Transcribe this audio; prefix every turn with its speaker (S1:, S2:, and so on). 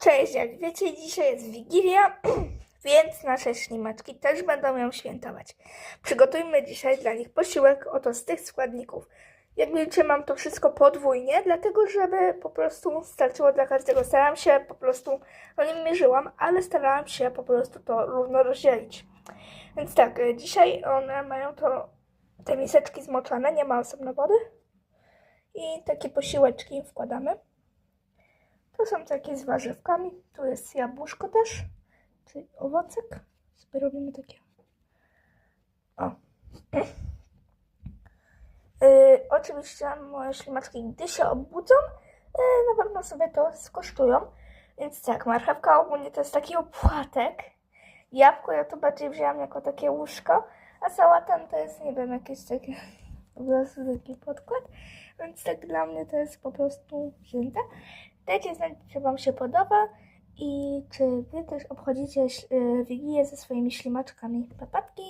S1: Cześć, jak wiecie, dzisiaj jest Wigilia, więc nasze ślimaczki też będą ją świętować. Przygotujmy dzisiaj dla nich posiłek oto z tych składników. Jak wiecie, mam to wszystko podwójnie, dlatego żeby po prostu starczyło dla każdego. Starałam się po prostu, no nie mierzyłam, ale starałam się po prostu to równo rozdzielić. Więc tak, y, dzisiaj one mają to, te miseczki zmoczone, nie ma osobno wody. I takie posiłeczki wkładamy. To są takie z warzywkami. Tu jest jabłuszko też, czyli owocek. Sobie robimy takie. O. Yy, oczywiście moje ślimaczki, gdy się obudzą, yy, na pewno sobie to skosztują. Więc tak, marchewka ogólnie to jest taki opłatek. Jabłko ja to bardziej wzięłam jako takie łóżko, a sałata no to jest, nie wiem, jakieś takie po prostu taki podkład. Więc tak dla mnie to jest po prostu wzięte. Dajcie znać, czy Wam się podoba i czy Wy też obchodzicie y, Wigilię ze swoimi ślimaczkami. Papatki!